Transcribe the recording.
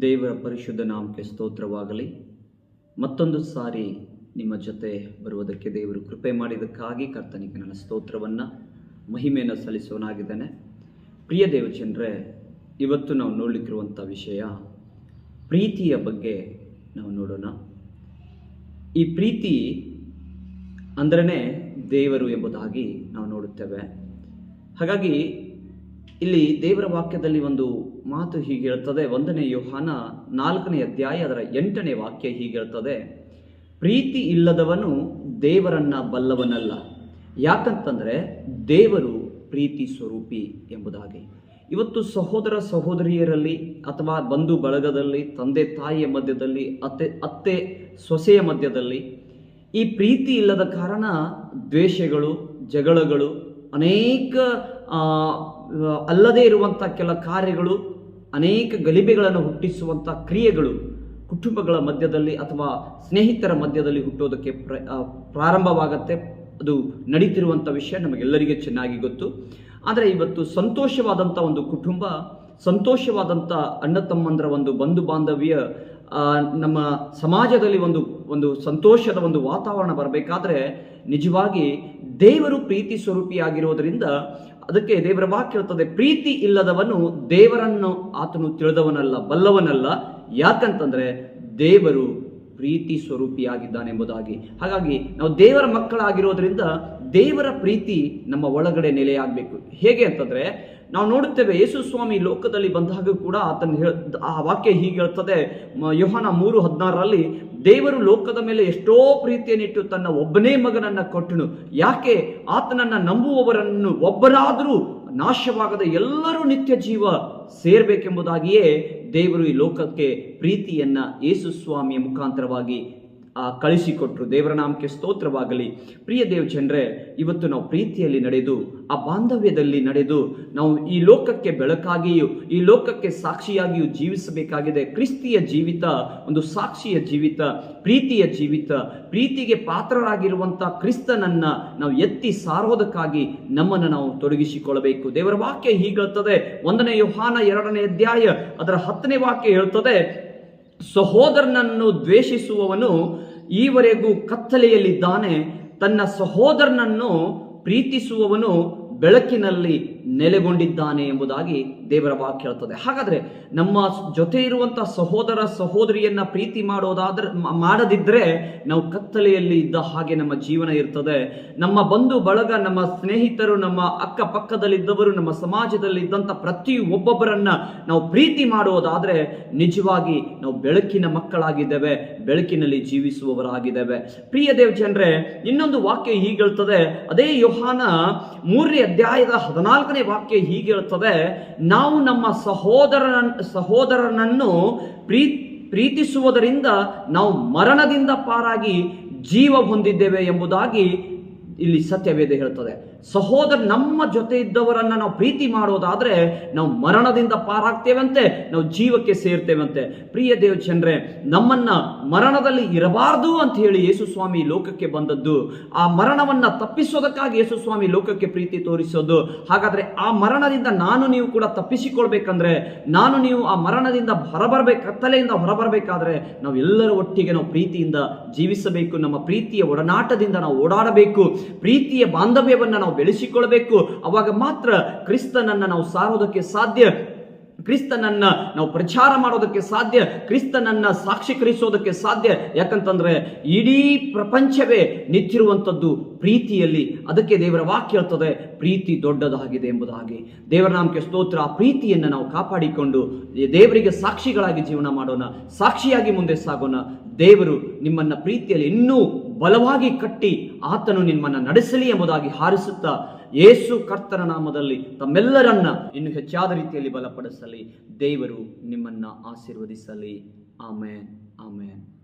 ದೇವರ ಪರಿಶುದ್ಧ ನಾಮಕ್ಕೆ ಸ್ತೋತ್ರವಾಗಲಿ. ಮತ್ತೊಂದು ಸಾರಿ ನಿಮ್ಮ ಜೊತೆ ಬರುವುದಕ್ಕೆ ದೇವರು ಕೃಪೆ ಮಾಡಿದ್ದಕ್ಕಾಗಿ ಕರ್ತನಿಗೆ ನನ್ನ ಸ್ತೋತ್ರವನ್ನು, ಮಹಿಮೆಯನ್ನು ಸಲ್ಲಿಸೋನಾಗಿದ್ದಾನೆ ಪ್ರಿಯ ದೇವಚಂದ್ರೆ ಇವತ್ತು ನಾವು ನೋಡಲಿಕ್ಕಿರುವಂಥ ವಿಷಯ ಪ್ರೀತಿಯ ಬಗ್ಗೆ ನಾವು ನೋಡೋಣ. ಈ ಪ್ರೀತಿ ಅಂದ್ರೇ ದೇವರು ಎಂಬುದಾಗಿ ನಾವು ನೋಡುತ್ತೇವೆ. ಹಾಗಾಗಿ ಇಲ್ಲಿ ದೇವರ ವಾಕ್ಯದಲ್ಲಿ ಒಂದು ಮಾತು ಹೀಗೆ ಹೇಳ್ತದೆ. ಒಂದನೇ ಯೋಹಾನ ನಾಲ್ಕನೇ ಅಧ್ಯಾಯ ಅದರ ಎಂಟನೇ ವಾಕ್ಯ ಹೀಗೆ ಹೇಳ್ತದೆ. ಪ್ರೀತಿ ಇಲ್ಲದವನು ದೇವರನ್ನ ಬಲ್ಲವನಲ್ಲ. ಯಾಕಂತಂದರೆ ದೇವರು ಪ್ರೀತಿ ಸ್ವರೂಪಿ ಎಂಬುದಾಗಿ. ಇವತ್ತು ಸಹೋದರ ಸಹೋದರಿಯರಲ್ಲಿ ಅಥವಾ ಬಂಧು ಬಳಗದಲ್ಲಿ, ತಂದೆ ತಾಯಿಯ ಮಧ್ಯದಲ್ಲಿ, ಅತ್ತೆ ಅತ್ತೆ ಸೊಸೆಯ ಮಧ್ಯದಲ್ಲಿ ಈ ಪ್ರೀತಿ ಇಲ್ಲದ ಕಾರಣ ದ್ವೇಷಗಳು, ಜಗಳಗಳು ಅನೇಕ ಅಲ್ಲದೇ ಇರುವಂಥ ಕೆಲ ಕಾರ್ಯಗಳು, ಅನೇಕ ಗಲಿಬೆಗಳನ್ನು ಹುಟ್ಟಿಸುವಂಥ ಕ್ರಿಯೆಗಳು ಕುಟುಂಬಗಳ ಮಧ್ಯದಲ್ಲಿ ಅಥವಾ ಸ್ನೇಹಿತರ ಮಧ್ಯದಲ್ಲಿ ಹುಟ್ಟೋದಕ್ಕೆ ಪ್ರ ಪ್ರಾರಂಭವಾಗತ್ತೆ. ಅದು ನಡೀತಿರುವಂಥ ವಿಷಯ ನಮಗೆಲ್ಲರಿಗೆ ಚೆನ್ನಾಗಿ ಗೊತ್ತು. ಆದರೆ ಇವತ್ತು ಸಂತೋಷವಾದಂಥ ಒಂದು ಕುಟುಂಬ, ಸಂತೋಷವಾದಂಥ ಅಣ್ಣ ತಮ್ಮಂದರ ಒಂದು ಬಂಧು ಬಾಂಧವ್ಯ ನಮ್ಮ ಸಮಾಜದಲ್ಲಿ ಒಂದು ಒಂದು ಸಂತೋಷದ ಒಂದು ವಾತಾವರಣ ಬರಬೇಕಾದ್ರೆ ನಿಜವಾಗಿ ದೇವರು ಪ್ರೀತಿ ಸ್ವರೂಪಿಯಾಗಿರೋದ್ರಿಂದ ಅದಕ್ಕೆ ದೇವರ ವಾಕ್ಯ ಇರುತ್ತದೆ ಪ್ರೀತಿ ಇಲ್ಲದವನು ದೇವರನ್ನು ಆತನು ತಿಳಿದವನಲ್ಲ, ಬಲ್ಲವನಲ್ಲ. ಯಾಕಂತಂದ್ರೆ ದೇವರು ಪ್ರೀತಿ ಸ್ವರೂಪಿಯಾಗಿದ್ದಾನೆ ಎಂಬುದಾಗಿ. ಹಾಗಾಗಿ ನಾವು ದೇವರ ಮಕ್ಕಳಾಗಿರೋದ್ರಿಂದ ದೇವರ ಪ್ರೀತಿ ನಮ್ಮ ಒಳಗಡೆ ನೆಲೆಯಾಗಬೇಕು. ಹೇಗೆ ಅಂತಂದ್ರೆ ನಾವು ನೋಡುತ್ತೇವೆ ಯೇಸು ಸ್ವಾಮಿ ಲೋಕದಲ್ಲಿ ಬಂದಾಗ ಕೂಡ ಆತನ ಹೇಳ, ಆ ವಾಕ್ಯ ಹೀಗೆ ಹೇಳ್ತದೆ ಯೋಹನ ಮೂರು ಹದಿನಾರರಲ್ಲಿ ದೇವರು ಲೋಕದ ಮೇಲೆ ಎಷ್ಟೋ ಪ್ರೀತಿಯನ್ನಿಟ್ಟು ತನ್ನ ಒಬ್ಬನೇ ಮಗನನ್ನು ಕೊಟ್ಟನು. ಯಾಕೆ? ಆತನನ್ನು ನಂಬುವವರನ್ನು ಒಬ್ಬರಾದರೂ ನಾಶವಾಗದ ಎಲ್ಲರೂ ನಿತ್ಯ ಜೀವ ಸೇರಬೇಕೆಂಬುದಾಗಿಯೇ ದೇವರು ಈ ಲೋಕಕ್ಕೆ ಪ್ರೀತಿಯನ್ನು ಯೇಸು ಸ್ವಾಮಿಯ ಮುಖಾಂತರವಾಗಿ ಕಳಿಸಿಕೊಟ್ರು. ದೇವರ ನಾಮಕ್ಕೆ ಸ್ತೋತ್ರವಾಗಲಿ. ಪ್ರಿಯ ದೇವ್ ಜನರೇ ಇವತ್ತು ನಾವು ಪ್ರೀತಿಯಲ್ಲಿ ನಡೆದು ಆ ಬಾಂಧವ್ಯದಲ್ಲಿ ನಡೆದು ನಾವು ಈ ಲೋಕಕ್ಕೆ ಬೆಳಕಾಗಿಯೂ, ಈ ಲೋಕಕ್ಕೆ ಸಾಕ್ಷಿಯಾಗಿಯೂ ಜೀವಿಸಬೇಕಾಗಿದೆ. ಕ್ರಿಸ್ತಿಯ ಜೀವಿತ, ಒಂದು ಸಾಕ್ಷಿಯ ಜೀವಿತ, ಪ್ರೀತಿಯ ಜೀವಿತ, ಪ್ರೀತಿಗೆ ಪಾತ್ರರಾಗಿರುವಂಥ ಕ್ರಿಸ್ತನನ್ನ ನಾವು ಎತ್ತಿ ಸಾರೋದಕ್ಕಾಗಿ ನಮ್ಮನ್ನು ನಾವು ತೊಡಗಿಸಿಕೊಳ್ಳಬೇಕು. ದೇವರ ವಾಕ್ಯ ಹೀಗೇಳ್ತದೆ ಒಂದನೇ ಯೋಹಾನ ಎರಡನೇ ಅಧ್ಯಾಯ ಅದರ ಹತ್ತನೇ ವಾಕ್ಯ ಹೇಳ್ತದೆ, ಸಹೋದರನನ್ನು ದ್ವೇಷಿಸುವವನು ಈವರೆಗೂ ಕತ್ತಲೆಯಲ್ಲಿದ್ದಾನೆ, ತನ್ನ ಸಹೋದರನನ್ನು ಪ್ರೀತಿಸುವವನು ಬೆಳಕಿನಲ್ಲಿ ನೆಲೆಗೊಂಡಿದ್ದಾನೆ ಎಂಬುದಾಗಿ ದೇವರ ವಾಕ್ಯ ಹೇಳ್ತದೆ. ಹಾಗಾದ್ರೆ ನಮ್ಮ ಜೊತೆ ಇರುವಂಥ ಸಹೋದರ ಸಹೋದರಿಯನ್ನ ಪ್ರೀತಿ ಮಾಡೋದಾದ್ರೆ ಮಾಡದಿದ್ರೆ ನಾವು ಕತ್ತಲೆಯಲ್ಲಿ ಇದ್ದ ಹಾಗೆ ನಮ್ಮ ಜೀವನ ಇರ್ತದೆ. ನಮ್ಮ ಬಂಧು ಬಳಗ, ನಮ್ಮ ಸ್ನೇಹಿತರು, ನಮ್ಮ ಅಕ್ಕಪಕ್ಕದಲ್ಲಿದ್ದವರು, ನಮ್ಮ ಸಮಾಜದಲ್ಲಿ ಇದ್ದಂಥ ಪ್ರತಿ ಒಬ್ಬೊಬ್ಬರನ್ನ ನಾವು ಪ್ರೀತಿ ಮಾಡೋದಾದ್ರೆ ನಿಜವಾಗಿ ನಾವು ಬೆಳಕಿನ ಮಕ್ಕಳಾಗಿದ್ದೇವೆ, ಬೆಳಕಿನಲ್ಲಿ ಜೀವಿಸುವವರಾಗಿದ್ದೇವೆ. ಪ್ರಿಯ ದೇವ್ ಇನ್ನೊಂದು ವಾಕ್ಯ ಹೀಗೆ ಅದೇ ಯೋಹಾನ ಮೂರನೇ ಅಧ್ಯಾಯದ ಹದಿನಾಲ್ಕನೇ ವಾಕ್ಯ ಹೀಗೆ ಹೇಳ್ತದೆ ನಾವು ನಮ್ಮ ಸಹೋದರನ ಸಹೋದರನನ್ನು ಪ್ರೀ, ಪ್ರೀತಿಸುವುದರಿಂದ ನಾವು ಮರಣದಿಂದ ಪಾರಾಗಿ ಜೀವ ಹೊಂದಿದ್ದೇವೆ ಎಂಬುದಾಗಿ ಇಲ್ಲಿ ಸತ್ಯವೇದ ಹೇಳ್ತದೆ, ಸಹೋದರ ನಮ್ಮ ಜೊತೆ ಇದ್ದವರನ್ನ ನಾವು ಪ್ರೀತಿ ಮಾಡೋದಾದ್ರೆ ನಾವು ಮರಣದಿಂದ ಪಾರಾಗ್ತೇವಂತೆ, ನಾವು ಜೀವಕ್ಕೆ ಸೇರ್ತೇವಂತೆ. ಪ್ರಿಯ ದೇವ್ ಚಂದ್ರೆ ನಮ್ಮನ್ನ ಮರಣದಲ್ಲಿ ಇರಬಾರ್ದು ಅಂತ ಹೇಳಿ ಯೇಸು ಸ್ವಾಮಿ ಲೋಕಕ್ಕೆ ಬಂದದ್ದು, ಆ ಮರಣವನ್ನ ತಪ್ಪಿಸೋದಕ್ಕಾಗಿ ಯೇಸು ಸ್ವಾಮಿ ಲೋಕಕ್ಕೆ ಪ್ರೀತಿ ತೋರಿಸೋದು. ಹಾಗಾದ್ರೆ ಆ ಮರಣದಿಂದ ನಾನು ನೀವು ಕೂಡ ತಪ್ಪಿಸಿಕೊಳ್ಬೇಕಂದ್ರೆ, ನಾನು ನೀವು ಆ ಮರಣದಿಂದ ಹೊರಬರ್ಬೇಕು, ಕತ್ತಲೆಯಿಂದ ಹೊರಬರಬೇಕಾದ್ರೆ ನಾವು ಎಲ್ಲರ ಒಟ್ಟಿಗೆ ನಾವು ಪ್ರೀತಿಯಿಂದ ಜೀವಿಸಬೇಕು, ನಮ್ಮ ಪ್ರೀತಿಯ ಒಡನಾಟದಿಂದ ನಾವು ಓಡಾಡಬೇಕು. ಪ್ರೀತಿಯ ಬಾಂಧವ್ಯವನ್ನು ನಾವು ಬೆಳೆಸಿಕೊಳ್ಳಬೇಕು ಅವಾಗ ಮಾತ್ರ ಕ್ರಿಸ್ತನನ್ನ ನಾವು ಸಾರೋದಕ್ಕೆ ಸಾಧ್ಯ. ಕ್ರಿಸ್ತನನ್ನ ನಾವು ಪ್ರಚಾರ ಮಾಡೋದಕ್ಕೆ ಸಾಧ್ಯ. ಕ್ರಿಸ್ತನನ್ನ ಸಾಕ್ಷೀಕರಿಸೋದಕ್ಕೆ ಸಾಧ್ಯ. ಯಾಕಂತಂದ್ರೆ ಇಡೀ ಪ್ರಪಂಚವೇ ನಿಂತಿರುವಂಥದ್ದು ಪ್ರೀತಿಯಲ್ಲಿ. ಅದಕ್ಕೆ ದೇವರ ವಾಕ್ಯ ಹೇಳ್ತದೆ, ಪ್ರೀತಿ ದೊಡ್ಡದಾಗಿದೆ ಎಂಬುದಾಗಿ ದೇವರ ನಾಮಕ್ಕೆ ಸ್ತೋತ್ರ, ಆ ಪ್ರೀತಿಯನ್ನು ನಾವು ಕಾಪಾಡಿಕೊಂಡು, ದೇವರಿಗೆ ಸಾಕ್ಷಿಗಳಾಗಿ ಜೀವನ ಮಾಡೋಣ, ಸಾಕ್ಷಿಯಾಗಿ ಮುಂದೆ ಸಾಗೋಣ. ದೇವರು ನಿಮ್ಮನ್ನ ಪ್ರೀತಿಯಲ್ಲಿ ಇನ್ನೂ ಬಲವಾಗಿ ಕಟ್ಟಿ ಆತನು ನಿಮ್ಮನ್ನ ನಡೆಸಲಿ ಎಂಬುದಾಗಿ ಹಾರಿಸುತ್ತಾ ಯೇಸು ಕರ್ತನ ನಾಮದಲ್ಲಿ ತಮ್ಮೆಲ್ಲರನ್ನ ಇನ್ನು ಹೆಚ್ಚಾದ ರೀತಿಯಲ್ಲಿ ಬಲಪಡಿಸಲಿ. ದೇವರು ನಿಮ್ಮನ್ನ ಆಶೀರ್ವದಿಸಲಿ. ಆಮೇನ್. ಆಮೇನ್.